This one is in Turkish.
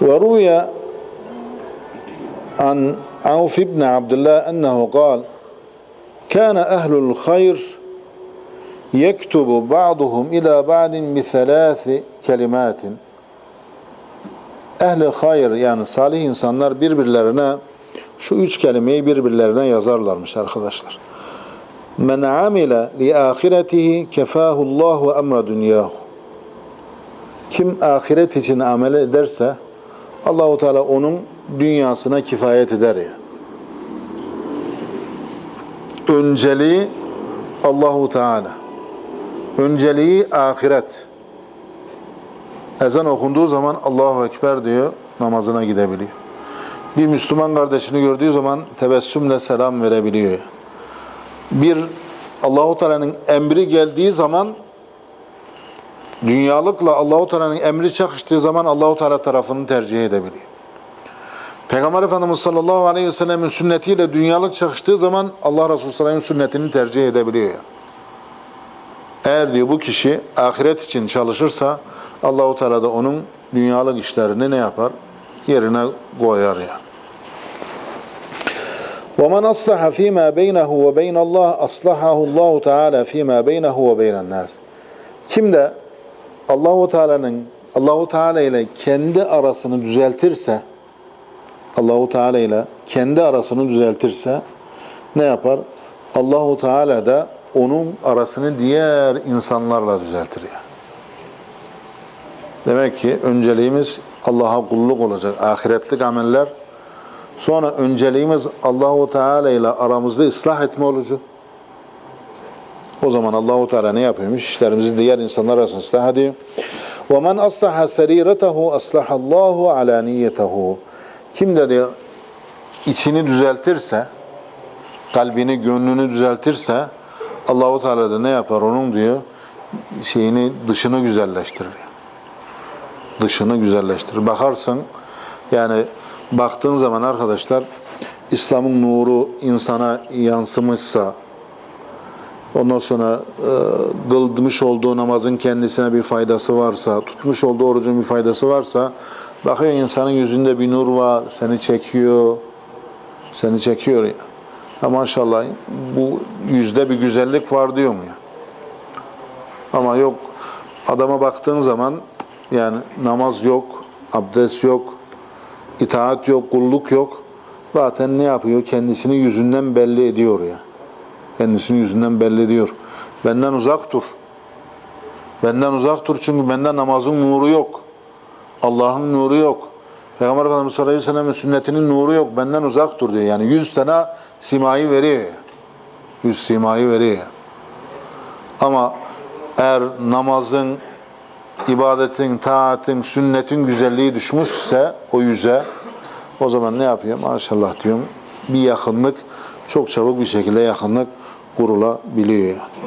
وروي عن عوف بن عبد الله أنه قال كان أهل الخير يكتب بعضهم إلى بعض بثلاث كلمات Ehli hayır yani salih insanlar birbirlerine şu üç kelimeyi birbirlerine yazarlarmış arkadaşlar. Men amile li ahiretihi kefahu Allah ve emra dünyahu. Kim ahiret için amel ederse Allahu Teala onun dünyasına kifayet eder ya. Önceliği Allahu Teala. Önceliği ahiret. Ezan okunduğu zaman Allahu Ekber diyor, namazına gidebiliyor. Bir Müslüman kardeşini gördüğü zaman tebessümle selam verebiliyor. Bir Allahu Teala'nın emri geldiği zaman dünyalıkla Allahu Teala'nın emri çakıştığı zaman Allahu Teala tarafını tercih edebiliyor. Peygamber Efendimiz sallallahu aleyhi ve sellemin sünnetiyle dünyalık çakıştığı zaman Allah Resulü sallallahu aleyhi ve sellemin sünnetini tercih edebiliyor. Eğer diyor bu kişi ahiret için çalışırsa Allahu Teala da onun dünyalık işlerini ne yapar? Yerine koyar ya. وَمَنْ أَصْلَحَ ف۪ي مَا بَيْنَهُ وَبَيْنَ اللّٰهِ أَصْلَحَهُ اللّٰهُ تَعَالَى ف۪ي مَا بَيْنَهُ وَبَيْنَ النَّاسِ Kim de Allahu Teala'nın Allahu Teala ile kendi arasını düzeltirse Allahu Teala ile kendi arasını düzeltirse ne yapar? Allahu Teala da onun arasını diğer insanlarla düzeltir ya. Demek ki önceliğimiz Allah'a kulluk olacak. Ahiretlik ameller. Sonra önceliğimiz Allahu Teala ile aramızda ıslah etme olacak. O zaman Allahu Teala ne yapıyormuş? İşlerimizi diğer insanlar arasında hadi. Ve men aslaha seriratehu aslahallahu alaniyetehu. Kim dedi içini düzeltirse, kalbini, gönlünü düzeltirse Allahu Teala da ne yapar onun diyor? Şeyini, dışını güzelleştirir. Dışını güzelleştirir. Bakarsın yani baktığın zaman arkadaşlar İslam'ın nuru insana yansımışsa, ondan sonra e, kılmış olduğu namazın kendisine bir faydası varsa, tutmuş olduğu orucun bir faydası varsa bakıyor insanın yüzünde bir nur var, seni çekiyor, seni çekiyor ya. Ha maşallah bu yüzde bir güzellik var diyor mu ya? Ama yok adama baktığın zaman yani namaz yok, abdest yok, itaat yok, kulluk yok. Zaten ne yapıyor? Kendisini yüzünden belli ediyor ya. Kendisini yüzünden belli ediyor. Benden uzak dur. Benden uzak dur çünkü benden namazın nuru yok. Allah'ın nuru yok. Peygamber Efendimiz sallallahu aleyhi ve sünnetinin nuru yok. Benden uzak dur diyor. Yani yüz tane simayı veriyor. Yüz simayı veriyor. Ama eğer namazın, ibadetin, taatin, sünnetin güzelliği düşmüşse o yüze o zaman ne yapıyor? Maşallah diyorum. Bir yakınlık çok çabuk bir şekilde yakınlık kurulabiliyor. yani.